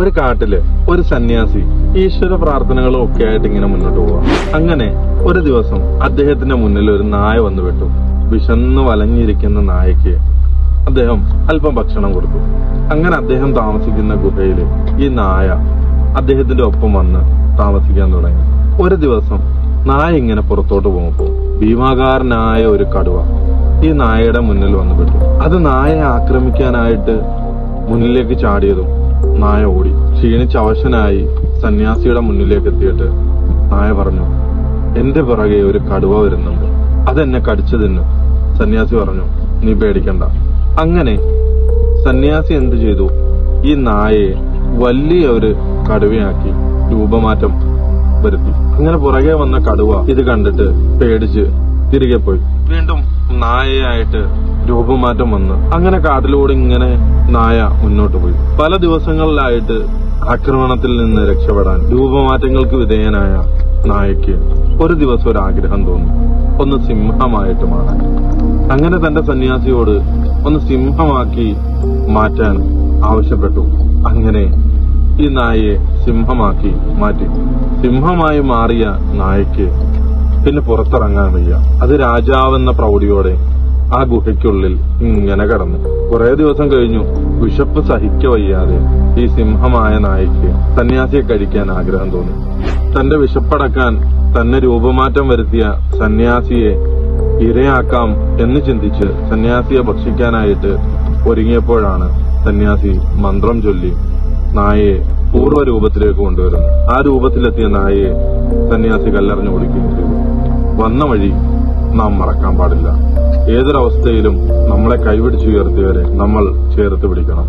ഒരു കാട്ടിൽ ഒരു സന്യാസി ഈശ്വര പ്രാർത്ഥനകളും ഒക്കെ ആയിട്ട് ഇങ്ങനെ മുന്നോട്ട് പോവാ. അങ്ങനെ ഒരു ദിവസം അദ്ദേഹത്തിന്റെ മുന്നിൽ ഒരു നായ വന്നു വിട്ടു വിശന്ന് വലഞ്ഞിരിക്കുന്ന നായക്ക് അദ്ദേഹം അല്പം ഭക്ഷണം കൊടുത്തു. അങ്ങനെ അദ്ദേഹം താമസിക്കുന്ന ഗുഹയിൽ ഈ നായ അദ്ദേഹത്തിന്റെ ഒപ്പം വന്ന് താമസിക്കാൻ തുടങ്ങി. ഒരു ദിവസം നായ ഇങ്ങനെ പുറത്തോട്ട് പോകുമ്പോൾ ഭീമാകാരനായ ഒരു കടുവ ഈ നായയുടെ മുന്നിൽ വന്നു പെട്ടു. അത് നായയെ ആക്രമിക്കാനായിട്ട് മുന്നിലേക്ക് ചാടിയതും നായ ഓടി. ക്ഷീണിച്ച് അവശനായി സന്യാസിയുടെ മുന്നിലേക്ക് എത്തിയിട്ട് നായ പറഞ്ഞു എന്റെ പിറകെ ഒരു കടുവ വരുന്നുണ്ട്. അതെന്നെ കടിച്ചു തിന്നു. സന്യാസി പറഞ്ഞു നീ പേടിക്കണ്ട. അങ്ങനെ സന്യാസി എന്ത് ചെയ്തു? ഈ നായയെ വലിയ ഒരു കടുവയാക്കി രൂപമാറ്റം വരുത്തി. അങ്ങനെ പുറകെ വന്ന കടുവ ഇത് കണ്ടിട്ട് പേടിച്ച് തിരികെ പോയി. വീണ്ടും നായയായിട്ട് രൂപമാറ്റം വന്ന്. അങ്ങനെ കാട്ടിലൂടെ ഇങ്ങനെ നായ മുന്നോട്ട് പോയി. പല ദിവസങ്ങളിലായിട്ട് ആക്രമണത്തിൽ നിന്ന് രക്ഷപ്പെടാൻ രൂപമാറ്റങ്ങൾക്ക് വിധേയനായ നായയ്ക്ക് ഒരു ദിവസം ഒരു ആഗ്രഹം തോന്നി. ഒന്ന് സിംഹമായിട്ട് മാറാൻ. അങ്ങനെ തന്റെ സന്യാസിയോട് ഒന്ന് സിംഹമാക്കി മാറ്റാൻ ആവശ്യപ്പെട്ടു. അങ്ങനെ ഈ നായയെ സിംഹമാക്കി മാറ്റി. സിംഹമായി മാറിയ നായയ്ക്ക് പിന്നെ പുറത്തിറങ്ങാൻ വയ്യ. അത് രാജാവെന്ന പ്രൗഢിയോടെ ആ ഗുഹയ്ക്കുള്ളിൽ ഇങ്ങനെ കടന്നു. കുറെ ദിവസം കഴിഞ്ഞു. വിശപ്പ് സഹിക്ക വയ്യാതെ ഈ സിംഹമായ നായയ്ക്ക് സന്യാസിയെ കഴിക്കാൻ ആഗ്രഹം തോന്നി. തന്റെ വിശപ്പടക്കാൻ തന്നെ രൂപമാറ്റം വരുത്തിയ സന്യാസിയെ ഇരയാക്കാം എന്ന് ചിന്തിച്ച് സന്യാസിയെ ഭക്ഷിക്കാനായിട്ട് ഒരുങ്ങിയപ്പോഴാണ് സന്യാസി മന്ത്രം ചൊല്ലി നായയെ പൂർവ രൂപത്തിലേക്ക് കൊണ്ടുവരുന്നു. ആ രൂപത്തിലെത്തിയ നായയെ സന്യാസി കല്ലെറിഞ്ഞു കൊടുക്കുകയും ചെയ്തു. വന്ന വഴി നാം മറക്കാൻ പാടില്ല. ഏതൊരവസ്ഥയിലും നമ്മളെ കൈപിടിച്ചുയർത്തിയവരെ നമ്മൾ ചേർത്ത് പിടിക്കണം.